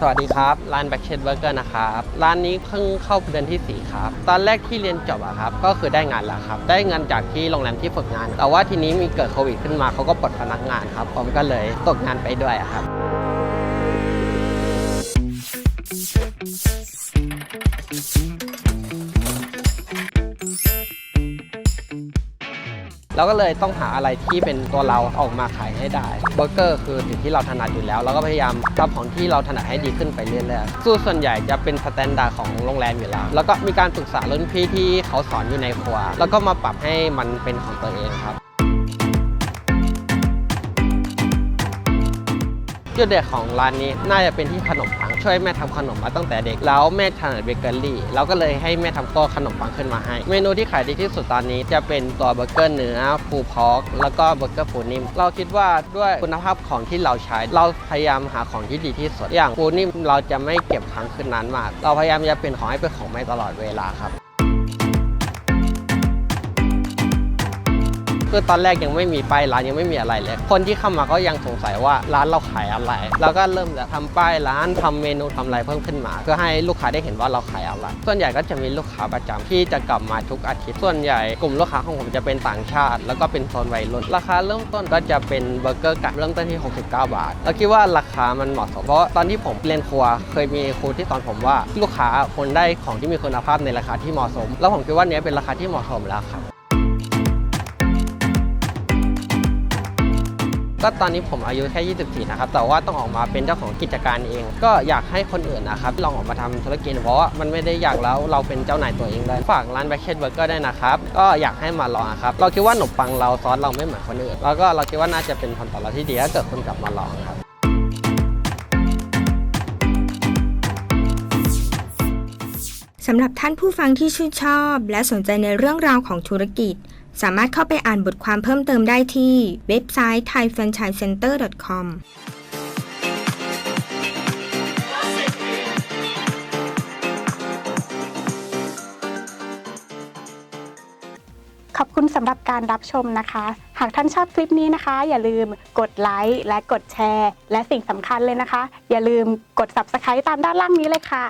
สวัสดีครับ ร้านแบ็กเชดเบอร์เกอร์นะครับ ร้านนี้เพิ่งเข้าเดือนที่ 4 ครับ ตอนแรกที่เรียนจบอะครับ ก็คือได้งานแล้วครับ ได้เงินจากที่โรงแรมที่ฝึกงาน แต่ว่าทีนี้มีเกิดโควิดขึ้นมาเขาก็ปลดพนักงานครับ ผมก็เลยตกงานไปด้วยครับ เราก็เลยต้องหาอะไรที่เป็นตัวเราออกมาขายให้ได้เบอร์เกอร์คือสิ่งที่เราถนัดอยู่แล้ว เราก็พยายามทำของที่เราถนัดให้ดีขึ้นไปเรื่อยๆสู้ส่วนใหญ่จะเป็นสแตนดาร์ดของโรงแรมอยู่แล้ว แล้วก็มีการปรึกษารุ่นพี่ที่เขาสอนอยู่ในครัว แล้วก็มาปรับให้มันเป็นของตัวเองครับจุดเด่นของร้านนี้น่าจะเป็นที่ขนมปัง ช่วยแม่ทำขนมมาตั้งแต่เด็ก แล้วแม่ถนัดเบเกอรี่เราก็เลยให้แม่ทำตัวขนมปังขึ้นมาให้ เมนูที่ขายดีที่สุดตอนนี้จะเป็นตัวเบอร์เกอร์เนื้อฟูพอกแล้วก็เบอร์เกอร์ฟูนิ่มเราคิดว่าด้วยคุณภาพของที่เราใช้ เราพยายามหาของที่ดีที่สุดอย่างฟูนิ่มเราจะไม่เก็บค้างคืนนานมาก เราพยายามจะเป็นของให้เป็นของใหม่ตลอดเวลาครับ คือตอนแรกยังไม่มีป้ายร้านยังไม่มีอะไรเลย คนที่เข้ามาก็ยังสงสัยว่าร้านเราขายอะไร แล้วก็เริ่มจะทำป้ายร้านทำเมนูทำอะไรเพิ่มขึ้นมา เพื่อให้ลูกค้าได้เห็นว่าเราขายอะไร ส่วนใหญ่ก็จะมีลูกค้าประจำที่จะกลับมาทุกอาทิตย์ ส่วนใหญ่กลุ่มลูกค้าของผมจะเป็นต่างชาติ แล้วก็เป็นโซนวัยรุ่น ราคาเริ่มต้นก็จะเป็นเบอร์เกอร์ไก่เริ่มต้นที่ 69 บาท เราคิดว่าราคามันเหมาะสมเพราะตอนที่ผมเรียนครัว เคยมีครูที่สอนผมว่าลูกค้าควรได้ของที่มีคุณภาพในราคาที่เหมาะสม แล้วผมคิดว่านี้เป็นราคาที่เหมาะสมแล้วครับ ก็ตอนนี้ผมอายุแค่ 24 นะครับ แต่ว่าต้องออกมาเป็นเจ้าของกิจการเอง ก็อยากให้คนอื่นนะครับลองออกมาทำธุรกิจเพราะว่ามันไม่ได้อยากแล้วเราเป็นเจ้านายตัวเองได้ฝากร้านแบคเชตเบอร์เกอร์ได้นะครับก็อยากให้มาลองครับเราคิดว่าขนมปังเราซอสเราไม่เหมือนคนอื่นแล้วก็เราคิดว่าน่าจะเป็นผลตอบรับที่ดีถ้าเกิดคนกลับมาลองครับสำหรับท่านผู้ฟังที่ชื่นชอบ และสนใจในเรื่องราวของธุรกิจ สามารถเข้าไปอ่านบทความเพิ่มเติมได้ที่เว็บไซต์ thaifranchisecenter.com ขอบคุณสำหรับการรับชมนะคะ หากท่านชอบคลิปนี้นะคะ อย่าลืมกดไลค์และกดแชร์ และสิ่งสำคัญเลยนะคะ อย่าลืมกด Subscribe ตามด้านล่างนี้เลยค่ะ